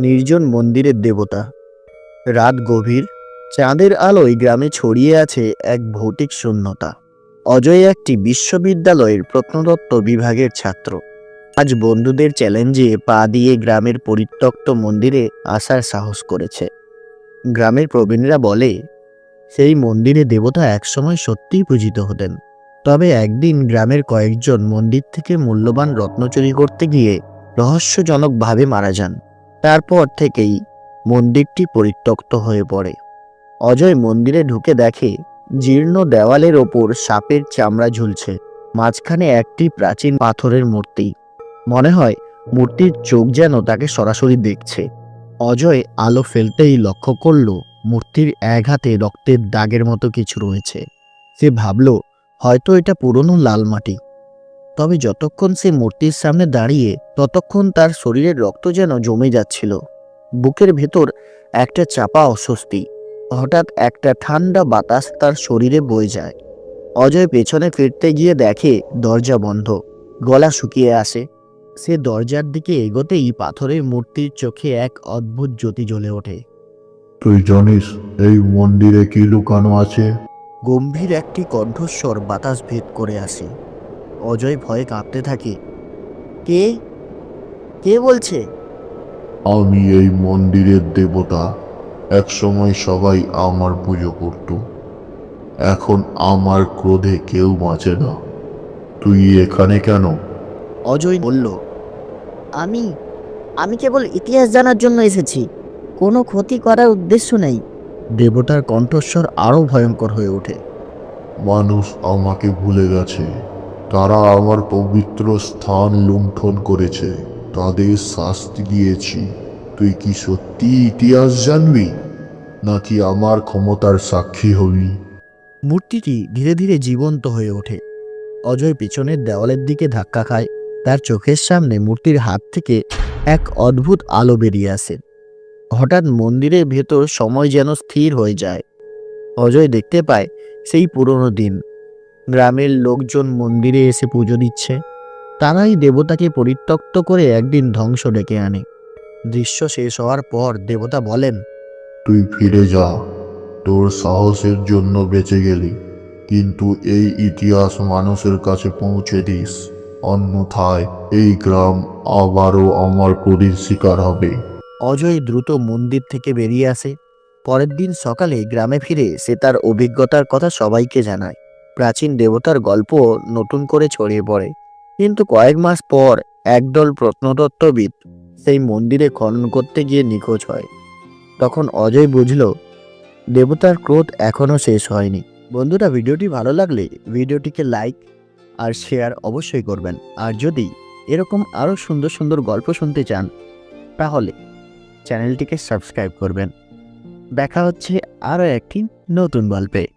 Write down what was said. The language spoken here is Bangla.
নির্জন মন্দিরের দেবতা। রাত গভীর, চাঁদের আলোয় গ্রামে ছড়িয়ে আছে এক ভৌতিক শূন্যতা। অজয় একটি বিশ্ববিদ্যালয়ের প্রত্নতত্ত্ব বিভাগের ছাত্র। আজ বন্ধুদের চ্যালেঞ্জে পা দিয়ে গ্রামের পরিত্যক্ত মন্দিরে আসার সাহস করেছে। গ্রামের প্রবীণরা বলে, সেই মন্দিরে দেবতা একসময় সত্যিই পূজিত হতেন। তবে একদিন গ্রামের কয়েকজন মন্দির থেকে মূল্যবান রত্ন চুরি করতে গিয়ে রহস্যজনকভাবে মারা যান। তারপর থেকেই মন্দিরটি পরিত্যক্ত হয়ে পড়ে। অজয় মন্দিরে ঢুকে দেখে জীর্ণ দেওয়ালের ওপর সাপের চামড়া ঝুলছে, মাঝখানে একটি প্রাচীন পাথরের মূর্তি। মনে হয় মূর্তির চোখ যেন তাকে সরাসরি দেখছে। অজয় আলো ফেলতেই লক্ষ্য করল মূর্তির এক হাতে রক্তের দাগের মতো কিছু রয়েছে। সে ভাবল, হয়তো এটা পুরনো লাল মাটি। তবে যতক্ষণ সে মূর্তির সামনে দাঁড়িয়ে ততক্ষণ তার শরীরের রক্ত যেন জমে যাচ্ছিল। বুকের ভেতর একটা চাপা অস্বস্তি। হঠাৎ একটা ঠান্ডা বাতাস তার শরীরে বয়ে যায়। অজয় পেছনে ফিরতে গিয়ে দেখে দরজা বন্ধ। গলা শুকিয়ে আসে। সে দরজার দিকে এগোতেই পাথরের মূর্তির চোখে এক অদ্ভুত জ্যোতি জ্বলে ওঠে। তুই জানিস এই মন্দিরে কি লুকানো আছে? গম্ভীর একটি কণ্ঠস্বর বাতাস ভেদ করে আসে। অজয় ভয়ে কাঁপতে থাকে। কে? কে বলছে? আমি এই মন্দিরের দেবতা। একসময় সবাই আমার পুজো করত। এখন আমার ক্রোধে কেউ বাঁচে না। তুই এখানে কেন? অজয় বলল আমি আমি কেবল ইতিহাস জানার জন্য এসেছি। কোনো ক্ষতি করার উদ্দেশ্য নেই। দেবতার কণ্ঠস্বর আরও ভয়ঙ্কর হয়ে ওঠে। মানুষ আমাকে ভুলে গেছে। তারা আমার পবিত্র স্থান লুণ্ঠন করেছে, তাদের শাস্তি দিয়েছি। তুই কি সত্যি ইতিহাস জানবি, নাকি আমার ক্ষমতার সাক্ষী হবি? মূর্তিটি ধীরে ধীরে জীবন্ত হয়ে ওঠে। অজয় পিছনের দেওয়ালের দিকে ধাক্কা খায়। তার চোখের সামনে মূর্তির হাত থেকে এক অদ্ভুত আলো বেরিয়ে আসে। হঠাৎ মন্দিরের ভেতর সময় যেন স্থির হয়ে যায়। অজয় দেখতে পায় সেই পুরনো দিন। গ্রামের লোকজন মন্দিরে এসে পুজো দিচ্ছে। তারাই দেবতাকে পরিত্যক্ত করে একদিন ধ্বংস ডেকে আনে। দৃশ্য শেষ হওয়ার পর দেবতা বলেন তুই ফিরে যা। তোর সাহসের জন্য বেঁচে গেলি। কিন্তু এই ইতিহাস মানুষের কাছে পৌঁছে দিস। অন্যথায় এই গ্রাম আবারও আমার ক্রোধের শিকার হবে। অজয় দ্রুত মন্দির থেকে বেরিয়ে আসে। পরের দিন সকালে গ্রামে ফিরে সে তার অভিজ্ঞতার কথা সবাইকে জানায়। প্রাচীন দেবতার গল্প নতুন করে ছড়িয়ে পড়ে। কিন্তু কয়েক মাস পর একদল প্রত্নতত্ত্ববিদ সেই মন্দিরে খনন করতে গিয়ে নিখোঁজ হয়। তখন অজয় বুঝল, দেবতার ক্রোধ এখনও শেষ হয়নি। বন্ধুরা, ভিডিওটি ভালো লাগলে ভিডিওটিকে লাইক আর শেয়ার অবশ্যই করবেন। আর যদি এরকম আরও সুন্দর সুন্দর গল্প শুনতে চান, তাহলে চ্যানেলটিকে সাবস্ক্রাইব করবেন। দেখা হচ্ছে আরও একটি নতুন গল্পে।